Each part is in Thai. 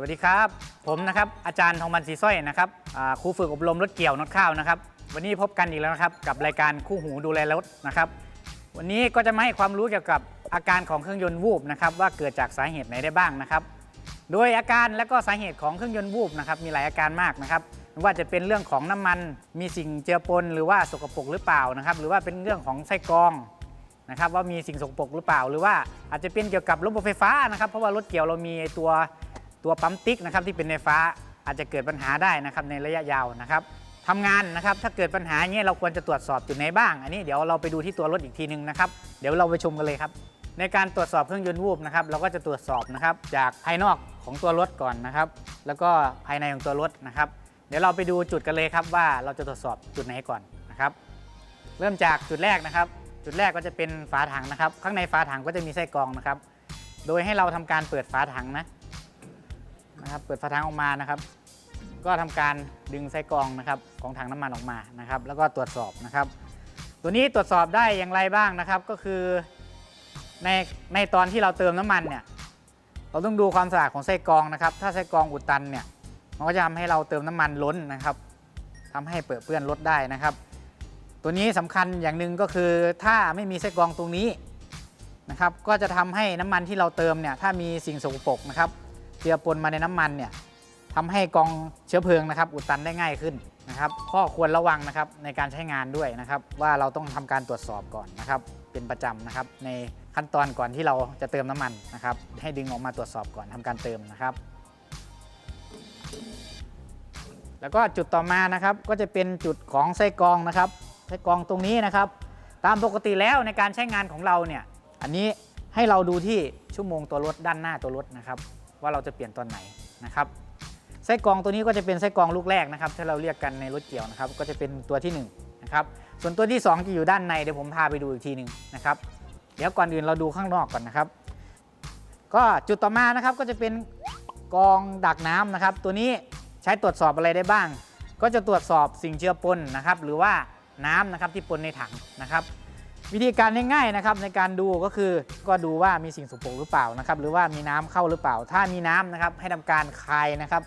วัสดีครับ ผมนะครับอาจารย์ทองมันสีสร้อยนะครับครูฝึกอบรมรถเกี่ยวนดข้าวนะครับ วันนี้พบกันอีกแล้วนะครับ กับรายการคู่หูดูแลรถนะครับ วันนี้ก็จะมาให้ความรู้เกี่ยวกับอาการของเครื่องยนต์วูบนะครับว่าเกิดจากสาเหตุไหนได้บ้างนะครับ โดยอาการและก็สาเหตุของเครื่องยนต์วูบนะครับมีหลายอาการมากนะครับไม่ว่าจะเป็นเรื่องของน้ำมันมีสิ่งเจือปนหรือว่าสกปรกหรือเปล่านะครับ หรือว่าเป็นเรื่องของไส้กรองนะครับว่ามีสิ่งสกปรกหรือเปล่า หรือว่าอาจจะเป็นเกี่ยวกับระบบไฟฟ้านะครับ เพราะว่ารถเกี่ยวเรามีตัว ตัวปั๊มติ๊กนะครับที่เป็นไฟฟ้าอาจจะเกิดปัญหาได้นะครับในระยะยาวนะครับทำงานนะครับถ้าเกิดปัญหาเงี้ยเราควรจะตรวจสอบจุดไหนบ้าง อันนี้เดี๋ยวเราไปดูที่ตัวรถอีกทีนึงนะครับเดี๋ยวเราไปชมกันเลยครับในการตรวจสอบเครื่องยนต์วูบนะครับเราก็จะตรวจสอบนะครับจากภายนอกของตัวรถก่อนนะครับ แล้วก็ภายในของตัวรถนะครับ เดี๋ยวเราไปดูจุดกันเลยครับว่าเราจะตรวจสอบจุดไหนก่อนนะครับ เริ่มจากจุดแรกนะครับ จุดแรกก็จะเป็นฝาถังนะครับ ข้างในฝาถังก็จะมีไส้กรองนะครับ โดยให้เราทำการเปิดฝาถังนะ นะครับ เปิดฝาถังออกมานะครับ ก็ทำการดึงไส้กรองนะครับของถังน้ำมันออกมานะครับ แล้วก็ตรวจสอบนะครับ ตัวนี้ตรวจสอบได้อย่างไรบ้างนะครับ ก็คือในในตอนที่เราเติมน้ำมันเนี่ยเราต้องดูความสะอาดของไส้กรองนะครับ ถ้าไส้กรองอุดตันเนี่ยมันก็จะทำให้เราเติมน้ำมันล้นนะครับทำให้เปื้อนเปื้อนรถได้นะครับ ตัวนี้สำคัญอย่างหนึ่งก็คือถ้าไม่มีไส้กรองตรงนี้นะครับ ก็จะทำให้น้ำมันที่เราเติมเนี่ยถ้ามีสิ่งสกปรกนะครับ เจือปนมาในน้ำมันเนี่ยทำให้กองเชื้อเพลิงนะครับ อุดตันได้ง่ายขึ้นนะครับข้อควรระวังนะครับในการใช้งานด้วยนะครับ ว่าเราต้องทำการตรวจสอบก่อนนะครับ เป็นประจำนะครับ ในขั้นตอนก่อนที่เราจะเติมน้ำมันนะครับ ให้ดึงออกมาตรวจสอบก่อนทำการเติมนะครับ แล้วก็จุดต่อมานะครับก็จะเป็นจุดของไส้กรองนะครับไส้กรองตรงนี้นะครับ ตามปกติแล้วในการใช้งานของเราเนี่ยอันนี้ให้เราดูที่ชั่วโมงตัวรถด้านหน้าตัวรถนะครับ ว่าเราจะเปลี่ยนตอนไหนนะครับไส้กรองตัวนี้ก็จะเป็นไส้กรองลูกแรกนะครับที่เราเรียกกันในรถเกี่ยวนะครับ ก็จะเป็นตัวที่1นะครับส่วนตัวที่ 2 จะอยู่ด้านในเดี๋ยวผมพาไปดูอีกทีหนึ่งนะครับ เดี๋ยวก่อนอื่นเราดูข้างนอกก่อนนะครับ ก็จุดต่อมานะครับก็จะเป็นกรองดักน้ำนะครับ ตัวนี้ใช้ตรวจสอบอะไรได้บ้าง ก็จะตรวจสอบสิ่งเจือปนนะครับ หรือว่าน้ำนะครับที่ปนในถังนะครับ วิธีการง่ายๆนะครับในการดูก็คือก็ดูว่ามีสิ่งสกปรกหรือเปล่านะครับหรือว่ามีน้ำเข้าหรือเปล่า ถ้ามีน้ำนะครับให้ทำการคายนะครับ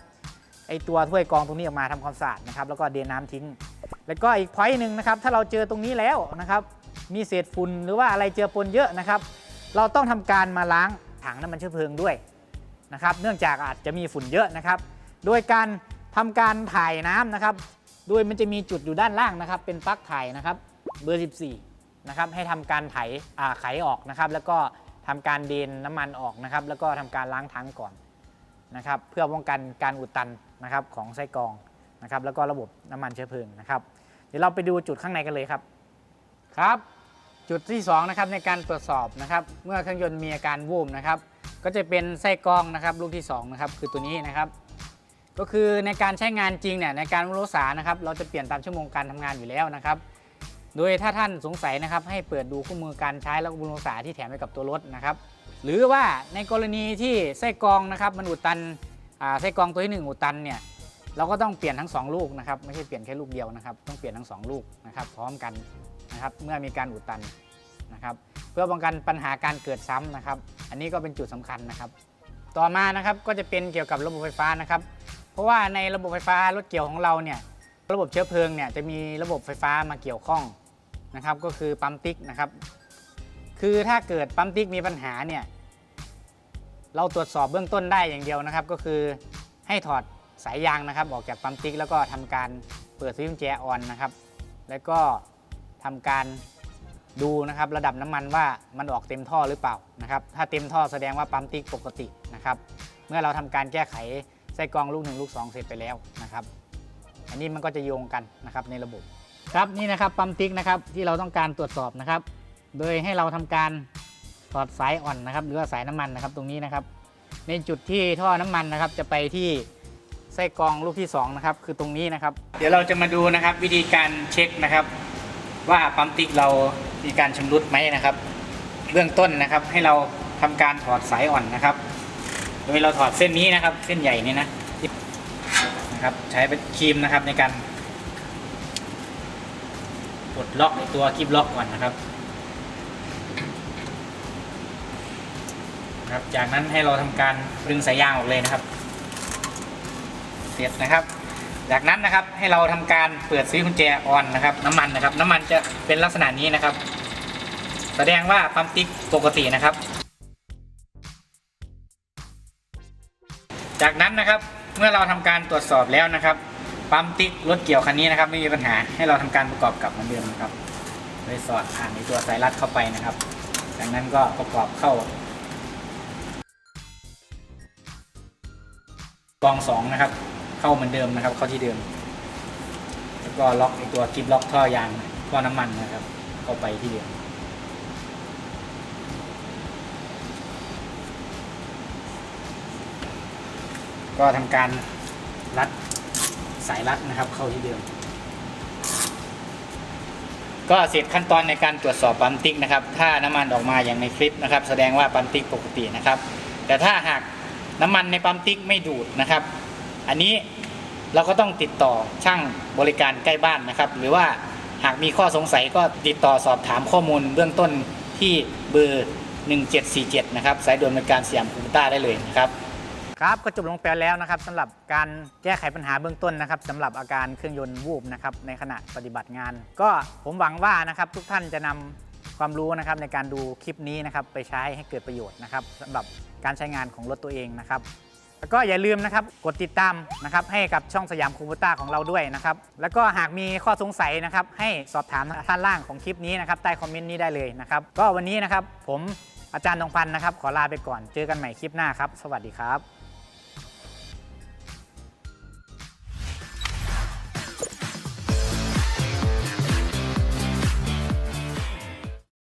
ไอตัวถ้วยกองตรงนี้ออกมาทำความสะอาดนะครับแล้วก็เดนน้ำทิ้ง แล้วก็อีกพอยต์หนึ่งนะครับถ้าเราเจอตรงนี้แล้วนะครับมีเศษฝุ่นหรือว่าอะไรเจือปนเยอะนะครับ เราต้องทำการมาล้างถังน้ำมันเชื้อเพลิงด้วยนะครับเนื่องจากอาจจะมีฝุ่นเยอะนะครับ โดยการทำการถ่ายน้ำนะครับ โดยมันจะมีจุดอยู่ด้านล่างนะครับ เป็นปลั๊กถ่ายนะครับเบอร์ 14 นะครับให้ทำการไถอ่าไขออกนะครับ แล้วก็ทำการเดนน้ำมันออกนะครับ แล้วก็ทำการล้างถังก่อนนะครับ เพื่อป้องกันการอุดตันนะครับของไส้กรองนะครับ แล้วก็ระบบน้ำมันเชื้อเพลิงนะครับ เดี๋ยวเราไปดูจุดข้างในกันเลยครับครับจุดที่2นะครับในการตรวจสอบนะครับ เมื่อเครื่องยนต์มีอาการวูบนะครับ ก็จะเป็นไส้กรองนะครับลูกที่2นะครับคือตัวนี้นะครับ ก็คือในการใช้งานจริงเนี่ยในการรักษานะครับ เราจะเปลี่ยนตามชั่วโมงการทำงานอยู่แล้วนะครับ โดยถ้าท่านสงสัยนะครับให้เปิดดูคู่มือการใช้และบำรุงรักษาที่แถมไว้กับตัวรถนะครับหรือว่าในกรณีที่ไส้กรองนะครับมันอุดตันไส้กรองตัวที่หนึ่งอุดตันเนี่ยเราก็ต้องเปลี่ยนทั้งสองลูกนะครับไม่ใช่เปลี่ยนแค่ลูกเดียวนะครับ ต้องเปลี่ยนทั้งสองลูกนะครับพร้อมกันนะครับเมื่อมีการอุดตันนะครับเพื่อป้องกันปัญหาการเกิดซ้ำนะครับ อันนี้ก็เป็นจุดสำคัญนะครับ ต่อมานะครับก็จะเป็นเกี่ยวกับระบบไฟฟ้านะครับ เพราะว่าในระบบไฟฟ้ารถเกี่ยวของเราเนี่ยระบบเชื้อเพลิงเนี่ยจะมีระบบไฟฟ้ามาเกี่ยวข้อง นะครับก็คือปั๊มติ๊กนะครับ คือถ้าเกิดปั๊มติ๊กมีปัญหาเนี่ยเราตรวจสอบเบื้องต้นได้อย่างเดียวนะครับ ก็คือให้ถอดสายยางนะครับ ออกจากปั๊มติ๊กแล้วก็ทำการเปิดสวิตช์แจออนนะครับ แล้วก็ทำการดูนะครับระดับน้ำมันว่ามันออกเต็มท่อหรือเปล่านะครับ ถ้าเต็มท่อแสดงว่าปั๊มติ๊กปกตินะครับ เมื่อเราทำการแก้ไขไส้กรองลูกหนึ่งลูกสองเสร็จไปแล้วนะครับ อันนี้มันก็จะโยงกันนะครับในระบบ ครับนี่นะครับปั๊มติ๊กนะครับที่เราต้องการตรวจสอบนะครับ โดยให้เราทำการถอดสายอ่อนนะครับ หรือว่าสายน้ำมันนะครับตรงนี้นะครับ ในจุดที่ท่อน้ำมันนะครับ จะไปที่ไส้กรองลูกที่สองนะครับคือตรงนี้นะครับ เดี๋ยวเราจะมาดูนะครับ วิธีการเช็คนะครับ ว่าปั๊มติ๊กเรามีการชำรุดไหมนะครับ เบื้องต้นนะครับให้เราทำการถอดสายอ่อนนะครับ โดยเราถอดเส้นนี้นะครับ เส้นใหญ่นี่นะนะครับ ใช้เป็นครีมนะครับในการ ปลดล็อกไอ้ตัวคลิปล็อกก่อนนะครับครับ จากนั้นให้เราทำการดึงสายยางออกเลยนะครับ เสร็จนะครับ จากนั้นนะครับให้เราทำการเปิดซื้อกุญแจออนนะครับ น้ำมันนะครับ น้ำมันจะเป็นลักษณะนี้นะครับ แสดงว่าปั๊มติ๊กปกตินะครับ จากนั้นนะครับเมื่อเราทำการตรวจสอบแล้วนะครับ ปั๊มติ๊กรถเกี่ยวคันนี้นะครับ ไม่มีปัญหาให้เราทำการประกอบกลับเหมือนเดิมนะครับโดยสอดผ่านในตัวสายรัดเข้าไปนะครับ จากนั้นก็ประกอบเข้ากองสองนะครับ เข้าเหมือนเดิมนะครับ เข้าที่เดิม แล้วก็ล็อกไอตัวกิฟล็อกท่อยางท่อน้ำมันนะครับ เข้าไปที่เดิมก็ทำการรัด สายรัดนะครับ เข้าที่เดิม ก็เสร็จขั้นตอนในการตรวจสอบปั๊มติ๊กนะครับ ถ้าน้ำมันออกมาอย่างในคลิปนะครับ แสดงว่าปั๊มติ๊กปกตินะครับ แต่ถ้าหากน้ำมันในปั๊มติ๊กไม่ดูดนะครับ อันนี้เราก็ต้องติดต่อช่างบริการใกล้บ้านนะครับ หรือว่าหากมีข้อสงสัยก็ติดต่อสอบถามข้อมูลเบื้องต้นที่เบอร์ 1747 นะครับ สายด่วนบริการสยามคูปต้าได้เลยนะครับ ครับก็จบลงไปแล้วนะครับสำหรับการแก้ไขปัญหาเบื้องต้นนะครับสำหรับอาการเครื่องยนต์วูบนะครับในขณะปฏิบัติงาน ก็ผมหวังว่านะครับทุกท่านจะนำความรู้นะครับในการดูคลิปนี้นะครับไปใช้ให้เกิดประโยชน์นะครับสำหรับการใช้งานของรถตัวเองนะครับแล้วก็อย่าลืมนะครับกดติดตามนะครับให้กับช่องสยามคูปต้าของเราด้วยนะครับแล้วก็หากมีข้อสงสัยนะครับให้สอบถามท่านล่างของคลิปนี้นะครับใต้คอมเมนต์นี้ได้เลยนะครับก็วันนี้นะครับผมอาจารย์ทองพันธ์นะครับขอลาไปก่อนเจอกันใหม่คลิปหน้าครับ สวัสดีครับ